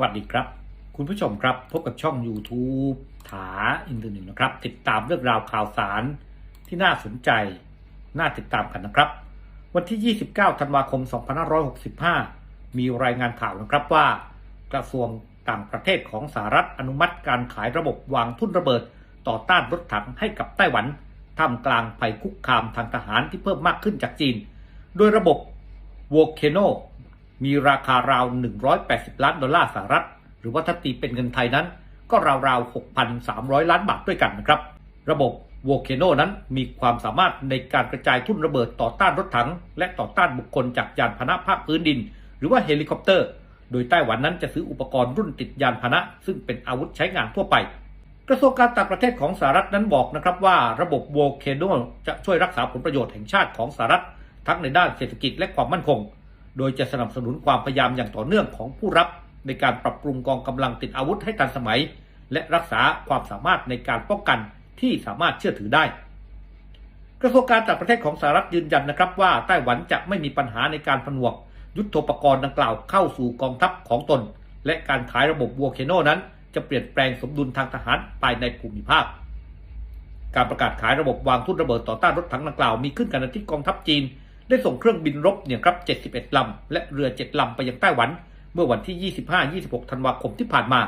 วัสดีครับ คุณผู้ชมครับพบกับช่อง YouTube ถาอินเทอร์เน็ตนะครับ ติดตามเรื่องราวข่าวสารที่น่าสนใจ น่าติดตามกันนะครับ วันที่ 29 ธันวาคม 2565 มีรายงานข่าวนะครับว่า กระทรวงต่างประเทศของสหรัฐอนุมัติการขายระบบวางทุ่นระเบิด ต่อต้านรถถังให้กับไต้หวันท่ามกลางภัยคุกคามทางทหารที่เพิ่มมากขึ้นจากจีน โดยระบบ v o l c a n o มีราคาราว 180 ล้านดอลลาร์สหรัฐ หรือว่าถ้าตีเป็นเงินไทยนั้น ก็ราวๆ 6,300 ล้านบาทด้วยกันนะครับ ระบบ v o l c a n o นั้นมีความสามารถในการกระจายทุ่นระเบิดต่อต้านรถถัง และต่อต้านบุคคลจากยานพาหนะภาคพื้นดิน หรือว่าเฮลิคอปเตอร์ โดยไต้หวันนั้นจะซื้ออุปกรณ์รุ่นติดยานพาหนะ ซึ่งเป็นอาวุธใช้งานทั่วไป กระทรวงการต่างประเทศของสหรัฐนั้นบอกนะครับว่าระบบ v o l c a n o จะช่วยรักษาผลประโยชน์แห่งชาติของสหรัฐ ทั้งในด้านเศรษฐกิจและความมั่นคง โดยจะสนับสนุนความพยายามอย่างต่อเนื่องของผู้รับในการปรับปรุงกองกำลังติดอาวุธให้ทันสมัย และรักษาความสามารถในการป้องกันที่สามารถเชื่อถือได้ กระทรวงการต่างประเทศของสหรัฐยืนยันนะครับว่าไต้หวันจะไม่มีปัญหาในการผนวก ยุทธปกรณ์ดังกล่าวเข้าสู่กองทัพของตน และการขายระบบวัวเคโนนั้น จะเปลี่ยนแปลงสมดุลทางทหารภายในภูมิภาค การประกาศขายระบบวางทุ่นระเบิดต่อต้านรถถังดังกล่าวมีขึ้นขณะที่กองทัพจีน ได้ส่งเครื่องบินรบเนี่ยครับ 71 ลำ และเรือ 7 ลำไปยังไต้หวัน เมื่อวันที่ 25-26 ธันวาคมที่ผ่านมา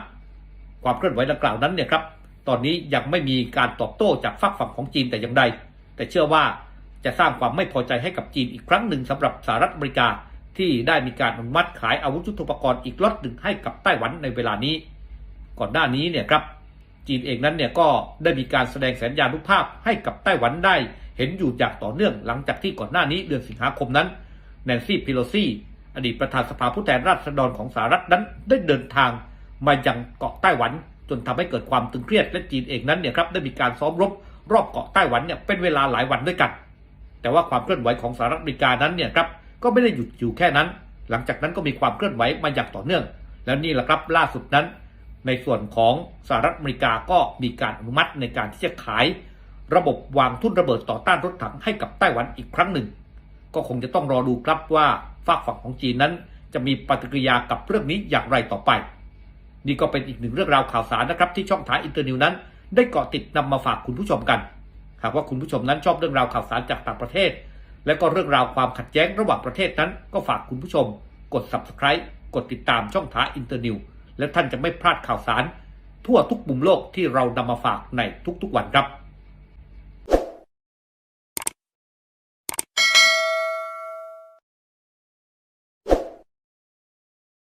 ความเคลื่อนไหวดังกล่าวนั้นเนี่ยครับ ตอนนี้ยังไม่มีการตอบโต้จากฝักฝั่งของจีนแต่อย่างใด แต่เชื่อว่าจะสร้างความไม่พอใจให้กับจีนอีกครั้งหนึ่งสำหรับสหรัฐอเมริกาที่ได้มีการอนุมัติขายอาวุธยุทโธปกรณ์อีกล็อตหนึ่งให้กับไต้หวันในเวลานี้ ก่อนหน้านี้เนี่ยครับจีนเองนั้นเนี่ยก็ได้มีการแสดงสัญญานุภาพให้กับไต้หวันได้ เห็นอยู่อย่างต่อเนื่องหลังจากที่ก่อนหน้านี้เดือนสิงหาคมนั้นแนนซี่พิโลซี่อดีตประธานสภาผู้แทนราษฎรของสหรัฐนั้นได้เดินทางมายังเกาะไต้หวัน จนทำให้เกิดความตึงเครียดและจีนเองนั้นเนี่ยครับได้มีการซ้อมรบรอบเกาะไต้หวันเนี่ยเป็นเวลาหลายวันด้วยกัน แต่ว่าความเคลื่อนไหวของสหรัฐอเมริกานั้นเนี่ยครับก็ไม่ได้หยุดอยู่แค่นั้น หลังจากนั้นก็มีความเคลื่อนไหวมาอย่างต่อเนื่อง แล้วนี่แหละครับล่าสุดนั้น ในส่วนของสหรัฐอเมริกาก็มีการอนุมัติในการที่จะขาย ระบบวางทุ่นระเบิดต่อต้านรถถังให้กับไต้หวันอีกครั้งหนึ่ง ก็คงจะต้องรอดูครับว่าฝากฝั่งของจีนนั้น จะมีปฏิกิริยากับเรื่องนี้อย่างไรต่อไป นี่ก็เป็นอีกหนึ่งเรื่องราวข่าวสารนะครับที่ช่องท้ายอินเตอร์นิวนั้น ได้เกาะติดนำมาฝากคุณผู้ชมกัน หากว่าคุณผู้ชมนั้นชอบเรื่องราวข่าวสารจากต่างประเทศ และก็เรื่องราวความขัดแย้งระหว่างประเทศนั้น ก็ฝากคุณผู้ชม กด subscribe กดติดตามช่องท้ายอินเตอร์นิวและท่านจะไม่พลาดข่าวสาร ทั่วทุกมุมโลกที่เรานำมาฝากในทุกๆวันครับ